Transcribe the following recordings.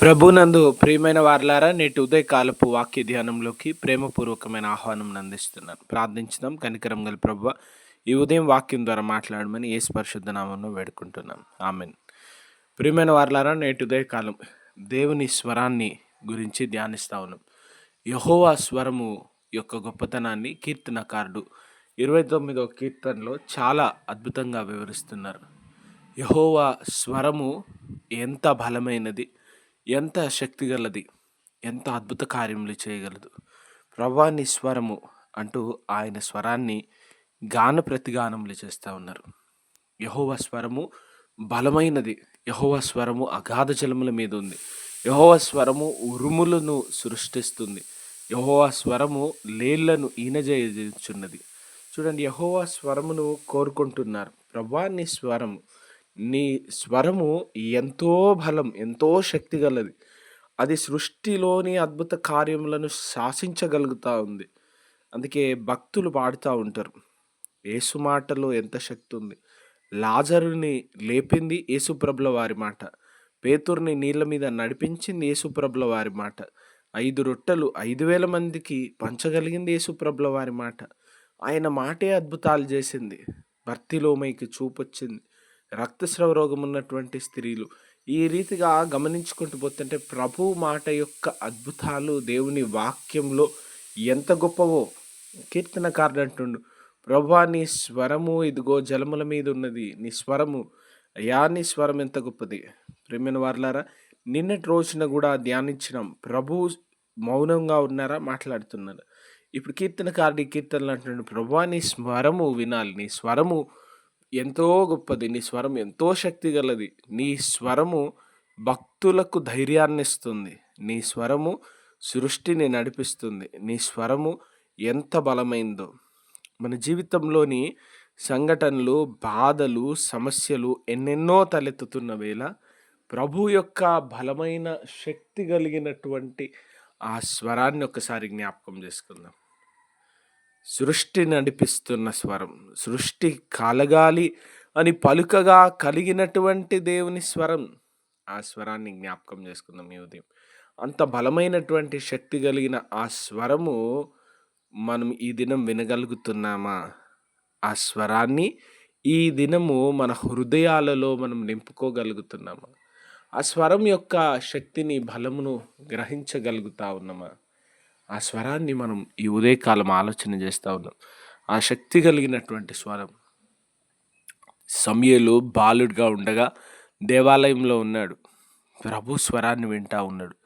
ప్రభునందు ప్రియమైన వార్లారా నేటి ఉదయకాలపు వాక్య ధ్యానంలోకి ప్రేమపూర్వకమైన ఆహ్వానం అందిస్తున్నాను ప్రార్థించుదాం. కనికరం గల ప్రభు ఈ ఉదయం వాక్యం ద్వారా మాట్లాడమని ఏ పరిశుద్ధ నామంలో వేడుకుంటున్నాం. ఆమెన్. ప్రియమైన వార్లారా నేటి ఉదయకాలం దేవుని స్వరాన్ని గురించి ధ్యానిస్తా ఉన్నాం. యహోవా స్వరము యొక్క గొప్పతనాన్ని కీర్తనకారుడు ఇరవై తొమ్మిదవ కీర్తనలో చాలా అద్భుతంగా వివరిస్తున్నారు. యహోవా స్వరము ఎంత బలమైనది ఎంత శక్తిగలది ఎంత అద్భుత కార్యములు చేయగలదు. ప్రభాని స్వరము అంటూ ఆయన స్వరాన్ని గాన ప్రతిగానములు చేస్తూ ఉన్నారు. యహోవ స్వరము బలమైనది. యహోవ స్వరము అగాధ జలముల మీద ఉంది. యహోవ స్వరము ఉరుములను సృష్టిస్తుంది. యహోవ స్వరము లేళ్ళను ఈనజేయుచున్నది. చూడండి యహోవ స్వరమును కోరుకుంటున్నారు. ప్రభా నీ స్వరము నీ స్వరము ఎంతో బలం ఎంతో శక్తి గలది. అది సృష్టిలోని అద్భుత కార్యములను శాసించగలుగుతూ ఉంది. అందుకే భక్తులు పాడుతూ ఉంటారు. యేసు మాటలో ఎంత శక్తి ఉంది? లాజరుని లేపింది యేసుప్రభుల వారి మాట. పేతుర్ని నీళ్ళ మీద నడిపించింది యేసుప్రభుల వారి మాట. ఐదు రొట్టెలు ఐదు వేల మందికి పంచగలిగింది యేసుప్రభుల వారి మాట. ఆయన మాటే అద్భుతాలు చేసింది. భర్తిలోమైకి చూపొచ్చింది. రక్తస్రావ రోగం ఉన్నటువంటి స్త్రీలు ఈ రీతిగా గమనించుకుంటూ పోతుంటే ప్రభు మాట యొక్క అద్భుతాలు దేవుని వాక్యంలో ఎంత గొప్పవో కీర్తనకారుడు అంటుండు ప్రభా నీ స్వరము ఇదిగో జలముల మీద ఉన్నది నీ స్వరము అయా నీ స్వరం ఎంత గొప్పది. ప్రేమైన వారులారా నిన్నటి రోజున కూడా ధ్యానించినాం ప్రభు మౌనంగా ఉన్నారా? మాట్లాడుతున్నారు ఇప్పుడు కీర్తనకారుడి కీర్తనలు అంటున్నాడు ప్రభా నీ స్వరము వినాలి నీ స్వరము ఎంతో గొప్పది నీ స్వరం ఎంతో శక్తి గలది నీ స్వరము భక్తులకు ధైర్యాన్ని ఇస్తుంది నీ స్వరము సృష్టిని నడిపిస్తుంది. నీ స్వరము ఎంత బలమైందో. మన జీవితంలోని సంఘటనలు బాధలు సమస్యలు ఎన్నెన్నో తలెత్తుతున్న వేళ ప్రభు యొక్క బలమైన శక్తి కలిగినటువంటి ఆ స్వరాన్ని ఒకసారి జ్ఞాపకం చేసుకుందాం. సృష్టి నడిపిస్తున్న స్వరం. సృష్టి కలగాలి అని పలుకగా కలిగినటువంటి దేవుని స్వరం. ఆ స్వరాన్ని జ్ఞాపకం చేసుకుందాం ఈ ఉదయం. అంత బలమైనటువంటి శక్తి కలిగిన ఆ స్వరము మనం ఈ దినం వినగలుగుతున్నామా? ఆ స్వరాన్ని ఈ దినము మన హృదయాలలో మనం నింపుకోగలుగుతున్నామా? ఆ స్వరం యొక్క శక్తిని బలమును గ్రహించగలుగుతా ఉన్నామా? ఆ స్వరాన్ని మనం ఈ ఉదయకాలం ఆలోచన చేస్తూ ఉన్నాం. ఆ శక్తి కలిగినటువంటి స్వరం. సమయలు బాలుడిగా ఉండగా దేవాలయంలో ఉన్నాడు. ప్రభు స్వరాన్ని వింటా ఉన్నాడు.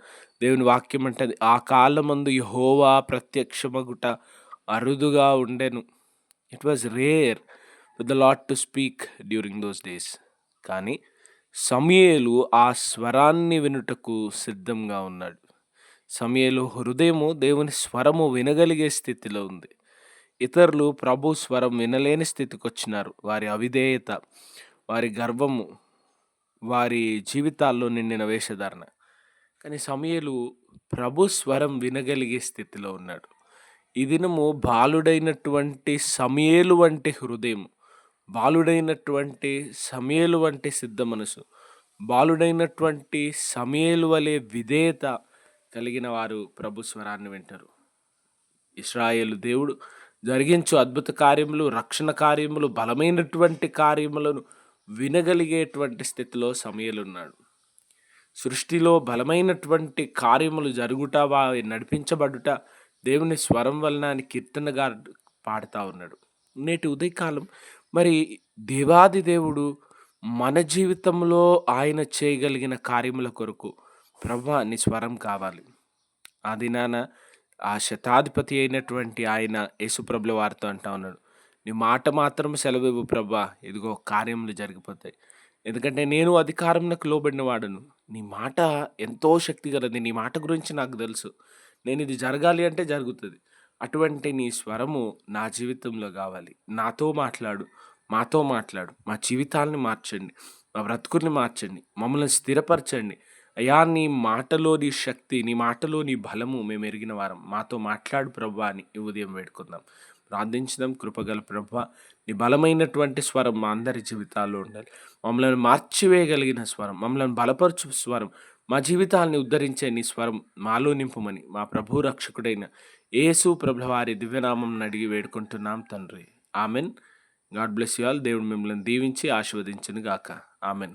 దేవుని వాక్యం అంటే ఆ కాలమందు యహోవా ప్రత్యక్షమగుట అరుదుగా ఉండెను. It was rare with the lot to speak during those days కానీ సమయలు ఆ స్వరాన్ని వినుటకు సిద్ధంగా ఉన్నాడు. సమయలు హృదయము దేవుని స్వరము వినగలిగే స్థితిలో ఉంది. ఇతరులు ప్రభు స్వరం వినలేని స్థితికి వచ్చినారు వారి అవిధేయత వారి గర్వము వారి జీవితాల్లో నిండిన వేషధారణ. కానీ సమయలు ప్రభు స్వరం వినగలిగే స్థితిలో ఉన్నాడు. ఈ దినము బాలుడైనటువంటి సమయలు వంటి హృదయం బాలుడైనటువంటి సమయలు వంటి సిద్ధ మనసు బాలుడైనటువంటి సమయలు వలె విధేయత కలిగిన వారు ప్రభు స్వరాన్ని వింటారు. ఇస్రాయేలు దేవుడు జరిగించు అద్భుత కార్యములు రక్షణ కార్యములు బలమైనటువంటి కార్యములను వినగలిగేటువంటి స్థితిలో సమయలున్నాడు. సృష్టిలో బలమైనటువంటి కార్యములు జరుగుట వారి నడిపించబడుట దేవుని స్వరం వలన అని కీర్తనగా పాడుతూ ఉన్నాడు. నేటి ఉదయకాలం మరి దేవాది దేవుడు మన జీవితంలో ఆయన చేయగలిగిన కార్యముల కొరకు ప్రభా నీ స్వరం కావాలి. ఆ దినాన ఆ శతాధిపతి అయినటువంటి ఆయన యేసుప్రభుల వారితో అంటా ఉన్నాడు. నీ మాట మాత్రం సెలవు ప్రభా ఇదిగో కార్యములు జరిగిపోతాయి. ఎందుకంటే నేను అధికారంలోకి లోబడిన వాడను నీ మాట ఎంతో శక్తి కలది నీ మాట గురించి నాకు తెలుసు. నేను ఇది జరగాలి అంటే జరుగుతుంది. అటువంటి నీ స్వరము నా జీవితంలో కావాలి. నాతో మాట్లాడు మాతో మాట్లాడు. మా జీవితాలని మార్చండి మా బ్రతుకుని మార్చండి మమ్మల్ని స్థిరపరచండి. అయ్యా నీ మాటలోని శక్తి నీ మాటలోని బలము మేము ఎరిగిన వారం. మాతో మాట్లాడు ప్రభా అని ఈ ఉదయం వేడుకుందాం. ప్రార్థించడం కృపగల ప్రభ. నీ బలమైనటువంటి స్వరం మా అందరి జీవితాల్లో ఉండాలి. మమ్మల్ని మార్చివేయగలిగిన స్వరం మమ్మల్ని బలపరచు స్వరం మా జీవితాల్ని ఉద్ధరించే నీ స్వరం మాలో నింపుమని మా ప్రభు రక్షకుడైన యేసు ప్రభుల వారి దివ్యనామం అడిగి వేడుకుంటున్నాం తండ్రి. Amen. God bless you all. దేవుడు మిమ్మల్ని దీవించి ఆశీర్వదించను గాక ఆమెన్.